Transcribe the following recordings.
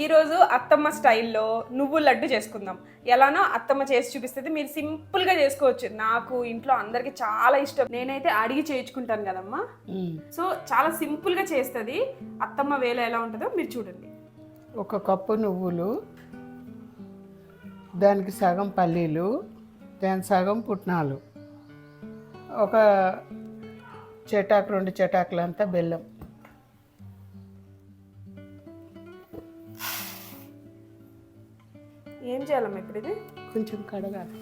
ఈరోజు అత్తమ్మ స్టైల్లో నువ్వు లడ్డు చేసుకుందాం. ఎలానో అత్తమ్మ చేసి చూపిస్తుంది. మీరు సింపుల్గా చేసుకోవచ్చు. నాకు ఇంట్లో అందరికీ చాలా ఇష్టం. నేనైతే అడిగి చేయించుకుంటాను కదమ్మా. సో చాలా సింపుల్గా చేస్తుంది. అత్తమ్మ వేల ఎలా ఉంటుందో మీరు చూడండి. ఒక కప్పు నువ్వులు దానికి సగం పల్లీలు దాని సగం పుట్నాలు. ఒక చెటాకు రెండు చెటాకులు అంతా బెల్లం. ఏం చేయాలమ్మా ఇప్పుడు ఇది? కొంచెం కడగాలి.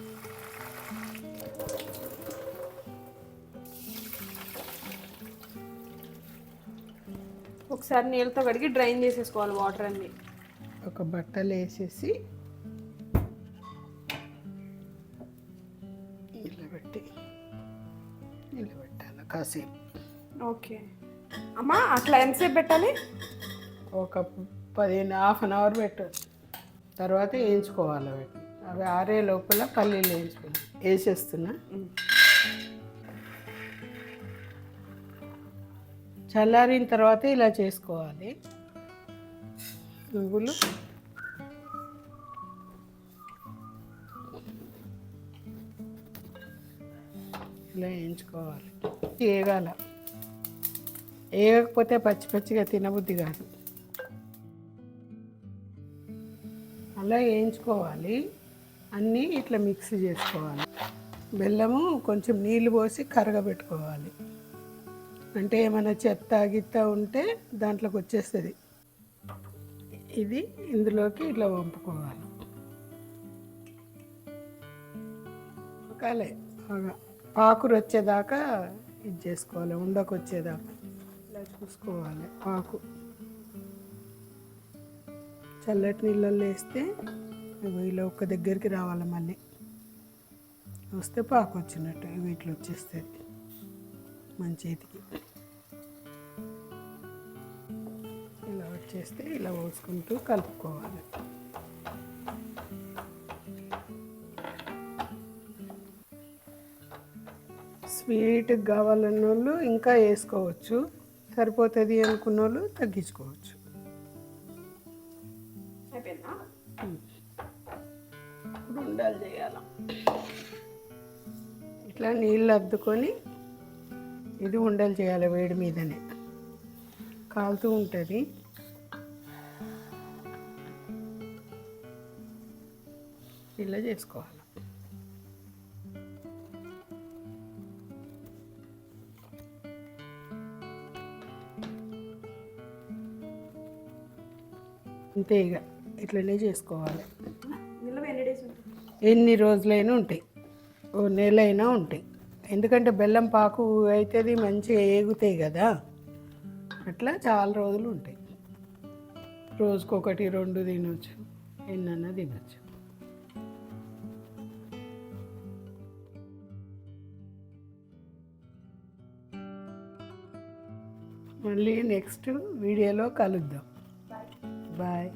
ఒకసారి నీళ్ళతో కడిగి డ్రైన్ చేసేసుకోవాలి వాటర్ అన్ని. ఒక బట్టలు వేసేసి నిలబెట్టి నిలబెట్టాలి కాసేపు. ఓకే. అమ్మా అట్లా ఎంతసేపు పెట్టాలి? ఒక పదిహేను హాఫ్ అన్ అవర్ పెట్టు తర్వాత వేయించుకోవాలి వీటిని అవి ఆరే లోపల పల్లీలు వేయించుకోవాలి. వేసేస్తున్నా. చల్లారిన తర్వాత ఇలా చేసుకోవాలి. నువ్వులు. ఇలా వేయించుకోవాలి. వేగాల. వేయకపోతే పచ్చి పచ్చిగా తినబుద్ధి కాదు. అలా వేయించుకోవాలి అన్నీ ఇట్లా మిక్స్ చేసుకోవాలి. బెల్లము కొంచెం నీళ్ళు పోసి కరగబెట్టుకోవాలి. అంటే ఏమైనా చెత్త గిత్త ఉంటే దాంట్లోకి వచ్చేస్తుంది. ఇది ఇందులోకి ఇట్లా వంపుకోవాలి. కాలే బాగా పాకురు వచ్చేదాకా ఇది చేసుకోవాలి ఉండకు వచ్చేదాకా. ఇలా చూసుకోవాలి పాకు చల్లటి నీళ్ళల్లో వేస్తే ఇలా ఒక్క దగ్గరికి రావాలి మళ్ళీ. వస్తే పాకు వచ్చినట్టు వీటిలో వచ్చేస్తుంది మన చేతికి. ఇలా వచ్చేస్తే ఇలా పోసుకుంటూ కలుపుకోవాలి. స్వీట్ కావాలన్న వాళ్ళు ఇంకా వేసుకోవచ్చు. సరిపోతుంది అనుకున్న వాళ్ళు తగ్గించుకోవచ్చు. అయిపోయిందా? ఇప్పుడు ఉండాలి చేయాలి. ఇట్లా నీళ్ళు అద్దుకొని ఇది ఉండలు చేయాలి వేడి మీదనే. కాలుతూ ఉంటుంది. ఇలా చేసుకోవాలి. అంతే ఇక. ఇట్లనే చేసుకోవాలి. ఎన్ని రోజులైనా ఉంటాయి. ఓ నెల అయినా ఉంటాయి. ఎందుకంటే బెల్లం పాకు అవుతుంది మంచిగా ఏగుతాయి కదా. అట్లా చాలా రోజులు ఉంటాయి. రోజుకొకటి రెండు తినొచ్చు. ఎన్నన్నా తినొచ్చు. మళ్ళీ నెక్స్ట్ వీడియోలో కలుద్దాం. బాయ్.